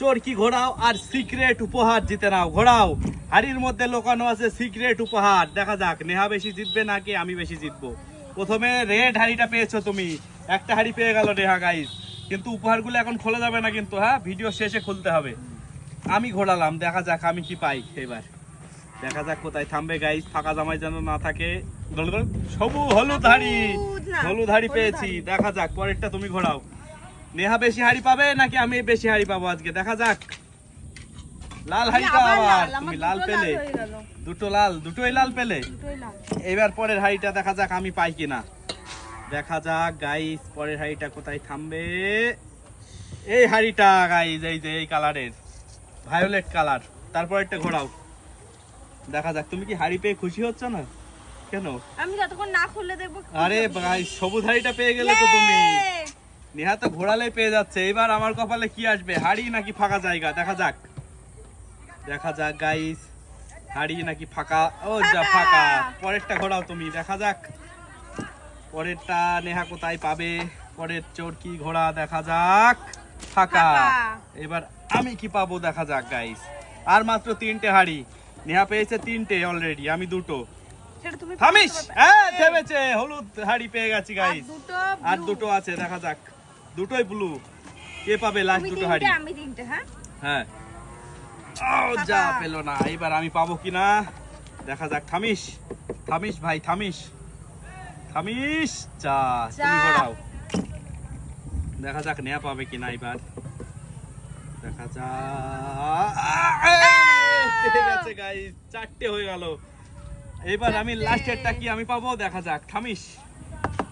চরকি ঘোরাও আর সিক্রেট উপহার জিতে নাও ঘোরাও হাড়ির মধ্যে লোকানো আছে সিক্রেট উপহার। দেখা যাক নেহা বেশি জিতবে নাকি আমি বেশি জিতবো? প্রথমে রেড হাড়িটা পেয়েছ তুমি। একটা হাড়ি পেয়ে গেল নেহা গাইস কিন্তু উপহারগুলো এখন খোলা যাবে না কিন্তু হ্যাঁ? ভিডিও শেষে খুলতে হবে। আমি ঘোরালাম দেখা যাক আমি কি পাই এবার। দেখা যাক কোথায় থামবে গাইজ ফাঁকা জামাই যেন না থাকে। সবু হলুদ হাড়ি। হলুদ হাড়ি পেয়েছি। দেখা যাক পরেরটা তুমি ঘোরাও। নেহা বেশি হাড়ি পাবে নাকি আমি বেশি হাড়ি পাবো আজকে? দেখা যাক। লাল হাড়িটা আবার আবার। তুমি লাল পেলে। দুটো লাল দুটোই লাল পেলে? এবার পরের হাড়িটা দেখা যাক আমি পাই কিনা। দেখা যাক গাইস পরের হাড়িটা কোথায় থামবে? এই হাড়িটা গাইস এই যে এই কালারের ভায়োলেট কালার তারপর একটা ঘোরাও। দেখা যাক তুমি কি হাড়ি পেয়ে খুশি হচ্ছ না? কেন? আমি যতক্ষণ না খুললে দেখব আরে। ভাই সবুজ হাড়িটা পেয়ে গেলে তো তুমি! নেহা তো ঘোরালে পেয়ে যাচ্ছে। এবার আমার কপালে কি আসবে? হাড়ি নাকি ফাঁকা জায়গা? দেখা যাক। দেখা যাক গাইস হাড়ি নাকি ফাঁকা? ও যা ফাঁকা। পরেরটা ঘোরাও তুমি। দেখা যাক। পরেরটা নেহা কোথায় পাবে? পরের চোর কি ঘোড়া? দেখা যাক। ফাঁকা। ফাঁকা। এবার আমি কি পাবো? দেখা যাক গাইস আর মাত্র তিনটে হাড়ি। নেহা পেয়েছে তিনটে অলরেডি আমি দুটো। থামিস! হ্যাঁ থেমেছে। হলুদ হাড়ি পেয়ে গেছি গাইস আর দুটো আছে দেখা যাক। দুটোই ব্লু কে পাবে লাস্ট দুটো হাড়ি? আমি তিনটে হ্যাঁ? হ্যাঁ। ও যা। পেল না। এবার আমি পাবো কিনা দেখা যাক থামিস? থামিস ভাই থামিস। থামিস যা তুমি ঘোরাও। দেখা যাক নেয়া পাবে কিনা এবার দেখা যাক। গাইস চারটে হয়ে গেল। এবার আমি। লাস্টেরটা কি আমি পাবো? দেখা যাক থামিস।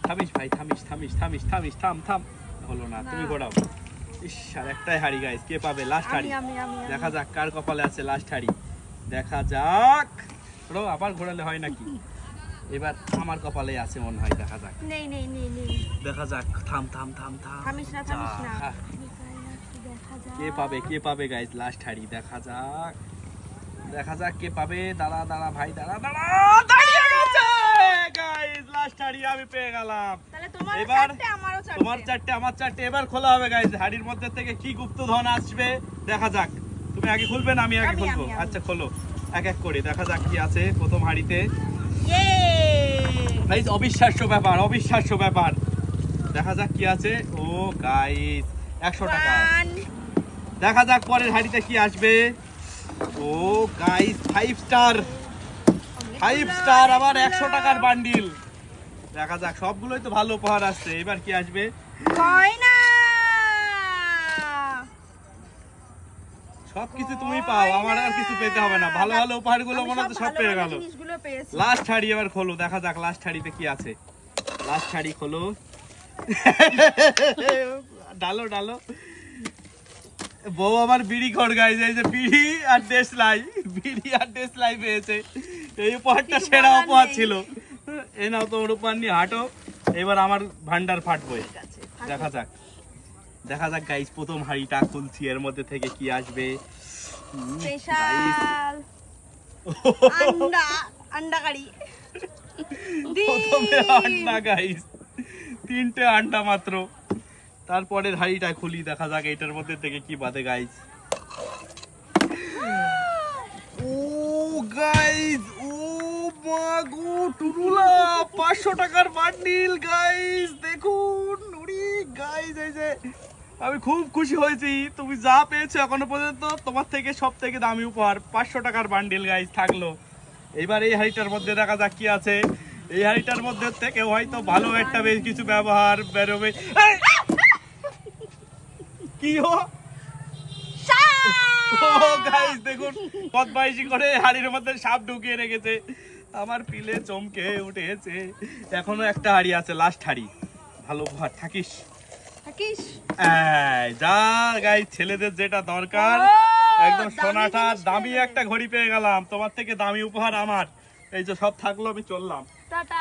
থামিস ভাই থামিস থামিস থামিস থামিস থাম থাম। হলো না। তুমি ঘোরাও। ইস আর একটাই হাড়ি গাইস কে পাবে? লাস্ট হাড়ি। আমি আমি আমি। দেখা যাক কার কপালে আছে লাস্ট হাড়ি। দেখা যাক। রো আবার ঘোরালে হয় নাকি? এবার আমার কপালে আছে মনে হয় দেখা যাক। নেই নেই নেই নেই। দেখা যাক। থাম থাম থাম থাম। থামিস না থামিস না। কে পাবে কে পাবে গাইস লাস্ট হাড়ি। দেখা যাক। দেখা যাক কে পাবে। দাঁড়া দাঁড়া ভাই দাঁড়া দাঁড়া। দাঁড়িয়ে গেছে গাইস লাস্ট হাড়ি আমি পেয়ে গেলাম। তাহলে তোমার এবার তোমার চারটে আমার চারটে। এবার খোলা হবে গাইজ হাড়ির মধ্যে থেকে কি গুপ্ত ধন আসবে দেখা যাক। তুমি আগে খুলবে না আমি আগে খুলবো। আচ্ছা খোলো। এক এক করে দেখা যাক কি আছে প্রথম হাড়িতে। Yay! গাইস অবিশ্বাস্য ব্যাপার অবিশ্বাস্য ব্যাপার। দেখা যাক কি আছে। ও গাইস একশো টাকা। দেখা যাক পরের হাড়িতে কি আসবে। ও guys five star five star আবার একশো টাকার বান্ডিল দেখা যাক সবগুলোই তো ভালো উপহার আসছে। এবার কি আসবে? গয়না! সবকিছু তুমি পাও আমার আর কিছু পেতে হবে না। ভালো ভালো উপহারগুলো মনে হচ্ছে সব পেয়ে গেল। লাস্ট হাড়ি এবার খোলো দেখা যাক লাস্ট হাড়িতে কি আছে। লাস্ট হাড়ি খোলো। ডালো ডালো। বউ আমার বিড়ি ঘর গাইছে এই যে বিড়ি আর দেশলাই বিড়ি আর দেশলাই পেয়েছে। এই উপহারটা সেরা উপহার ছিল। এই নাও তোমার উপহার নিয়ে হাঁটো। এবার আমার ভান্ডার থাকো। দেখা যাক। দেখা যাক গাইস প্রথম হাড়িটা খুলছি এর মধ্যে থেকে কি আসবে। স্পেশাল। আন্ডা আন্ডা কারি। প্রথমে আন্ডা গাইস তিনটে আন্ডা মাত্র। তারপরের হাড়িটা খুলি দেখা যাক এটার মধ্যে থেকে কি বাদে গাইস ও গাইস টুরুলা পাঁচশো টাকার বান্ডিল গাইস দেখুন নুরি গাইস এই যে আমি খুব খুশি হয়েছি। তুমি যা পেয়েছ এখনও পর্যন্ত তোমার থেকে সব থেকে দামি উপহার পাঁচশো টাকার বান্ডিল গাইস থাকল। এবার এই হাড়িটার মধ্যে দেখা যাক কি আছে। এই হাড়িটার মধ্যে থেকে হয়তো ভালো একটা বেশ কিছু ব্যবহার বেরোবে! কি হো? গাইস দেখুন বদমাইশি করে হাড়ির মধ্যে সাপ ঢুকিয়ে রেখেছে। আমার পিলে চমকে উঠেছে। এখনও একটা হাড়ি আছে লাস্ট হাড়ি। ভালো উপহার থাকিস? থাকিস? যা গাই ছেলেদের যেটা দরকার। একদম সোনাটা দামি একটা ঘড়ি পেয়ে গেলাম। তোমার থেকে দামি উপহার আমার। এই যে সব থাকল আমি চললাম। টাটা।